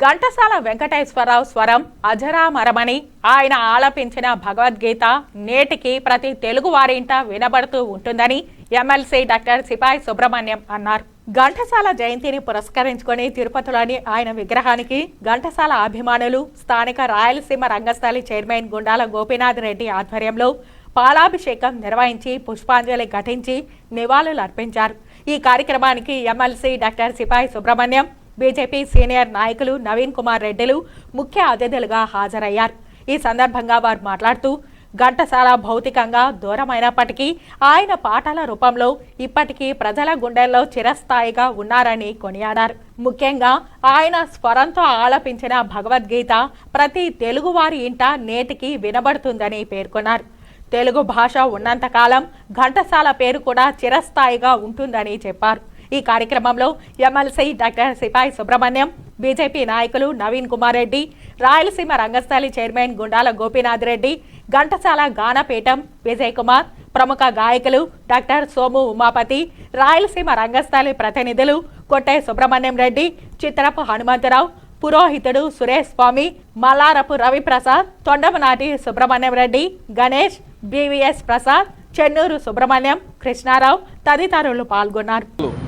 ఘంటసాల వెంకటేశ్వరరావు స్వరం అజరామరమని ఆయన ఆలపించిన భగవద్గీత నేటికి ప్రతి తెలుగు వారింట వినబడుతూ ఉంటుందని ఎమ్మెల్సీ డాక్టర్ సిపాయి సుబ్రహ్మణ్యం అన్నారు. ఘంటసాల జయంతిని పురస్కరించుకొని తిరుపతిలోని ఆయన విగ్రహానికి ఘంటసాల అభిమానులు స్థానిక రాయలసీమ రంగస్థలి చైర్మన్ గుండాల గోపీనాథ్ రెడ్డి ఆధ్వర్యంలో పాలాభిషేకం నిర్వహించి పుష్పాంజలి ఘటించి నివాళులు అర్పించారు ఈ కార్యక్రమానికి ఎమ్మెల్సీ డాక్టర్ సిపాయి సుబ్రహ్మణ్యం బీజేపీ సీనియర్ నాయకులు నవీన్ కుమార్ రెడ్డిలు ముఖ్య అతిథులుగా హాజరయ్యారు. ఈ సందర్భంగా వారు మాట్లాడుతూ ఘంటసాల భౌతికంగా దూరమైనప్పటికీ ఆయన పాటల రూపంలో ఇప్పటికీ ప్రజల గుండెల్లో చిరస్థాయిగా ఉన్నారని కొనియాడారు. ముఖ్యంగా ఆయన స్వరంతో ఆలపించిన భగవద్గీత ప్రతి తెలుగువారి ఇంట నేటికి వినబడుతుందని పేర్కొన్నారు. తెలుగు భాష ఉన్నంతకాలం ఘంటసాల పేరు కూడా చిరస్థాయిగా ఉంటుందని చెప్పారు. ఈ కార్యక్రమంలో ఎమ్మెల్సీ డాక్టర్ సిపాయి సుబ్రహ్మణ్యం బీజేపీ నాయకులు నవీన్ కుమార్ రెడ్డి రాయలసీమ రంగస్థలి చైర్మన్ గుండాల గోపీనాథ్ రెడ్డి ఘంటసాల గానపీఠం విజయ్ కుమార్ ప్రముఖ గాయకులు డాక్టర్ సోము ఉమాపతి రాయలసీమ రంగస్థలి ప్రతినిధులు కొట్టే సుబ్రహ్మణ్యం రెడ్డి చిత్రపు హనుమంతరావు పురోహితుడు సురేష్ స్వామి మల్లారపు రవిప్రసాద్ తొండమనాటి సుబ్రహ్మణ్యం రెడ్డి గణేష్ బీవీఎస్ ప్రసాద్ చెన్నూరు సుబ్రహ్మణ్యం కృష్ణారావు తదితరులు పాల్గొన్నారు.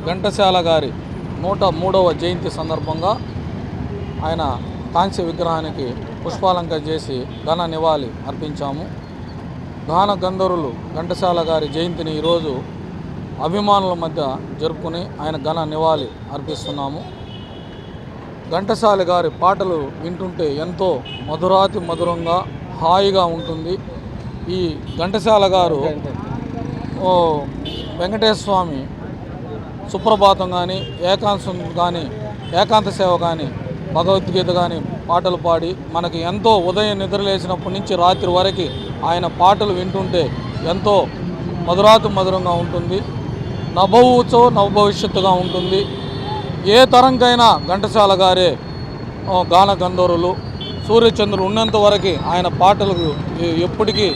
ఘంటసాల గారి నూట మూడవ జయంతి సందర్భంగా ఆయన కాంస్య విగ్రహానికి పుష్పాలంక చేసి ఘన నివాళి అర్పించాము. గాన గంధర్వులు ఘంటసాల గారి జయంతిని ఈరోజు అభిమానుల మధ్య జరుపుకుని ఆయన ఘన నివాళి అర్పిస్తున్నాము. ఘంటసాల గారి పాటలు వింటుంటే ఎంతో మధురాతి మధురంగా హాయిగా ఉంటుంది. ఈ ఘంటసాల గారు ఓ వెంకటేశ్వర స్వామి సుప్రభాతం కానీ ఏకాంతం కానీ ఏకాంత సేవ కానీ భగవద్గీత కానీ పాటలు పాడి మనకి ఎంతో ఉదయం నిద్రలేసినప్పటి నుంచి రాత్రి వరకు ఆయన పాటలు వింటుంటే ఎంతో మధురాతి మధురంగా ఉంటుంది. నభవుచో నవభవిష్యత్తుగా ఉంటుంది. ఏ తరంకైనా ఘంటసాల గారే గాన గంధర్వులు సూర్యచంద్రుడు ఉన్నంత వరకు ఆయన పాటలు ఎ- ఎప్పటికీ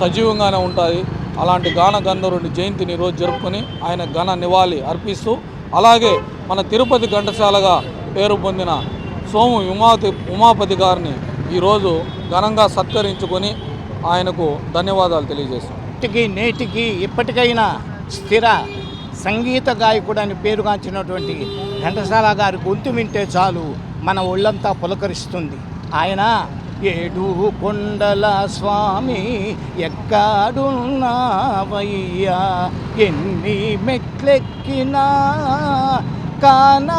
సజీవంగానే ఉంటుంది అలాంటి గాన గంధర్వుడి జయంతిని ఈరోజు జరుపుకొని ఆయన ఘన నివాళి అర్పిస్తూ అలాగే మన తిరుపతి ఘంటసాలగా పేరు పొందిన సోము ఉమాతి ఉమాపతి గారిని ఈరోజు ఘనంగా సత్కరించుకొని ఆయనకు ధన్యవాదాలు తెలియజేస్తాం. నేటికి నేటికి ఇప్పటికైనా స్థిర సంగీత గాయకుడు అని పేరుగాంచినటువంటి ఘంటసాల గారి గొంతు వింటే చాలు మన ఒళ్ళంతా పులకరిస్తుంది. ఆయన ఏడు కొండల స్వామి ఎక్కడున్నావయ్యా ఎన్ని మెట్లెక్కినా కానారావేమయ్యా.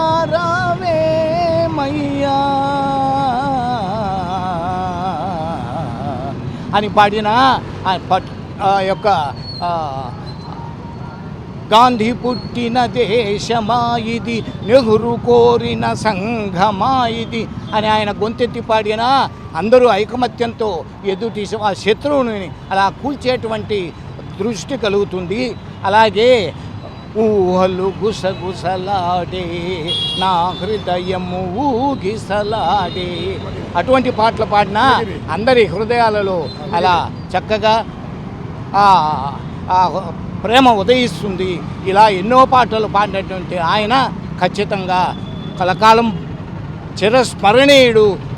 అని పాడిన ఆ ఆ యొక్క గాంధీ పుట్టిన దేశమాయిది ఇది నెహ్రూ కోరిన సంఘమాయిది అని ఆయన గొంతెత్తి పాడిన అందరూ ఐకమత్యంతో ఎదుటి ఆ శత్రువుని అలా కూల్చేటువంటి దృష్టి కలుగుతుంది. అలాగే ఊహలు గుసగుసలాడే నా హృదయము ఊగిసలాడే అటువంటి పాటలు పాడినా అందరి హృదయాలలో అలా చక్కగా ఆ ప్రేమ ఉదయిస్తుంది. ఇలా ఎన్నో పాటలు పాడినటువంటి ఆయన ఖచ్చితంగా కలకాలం చిరస్మరణీయుడు.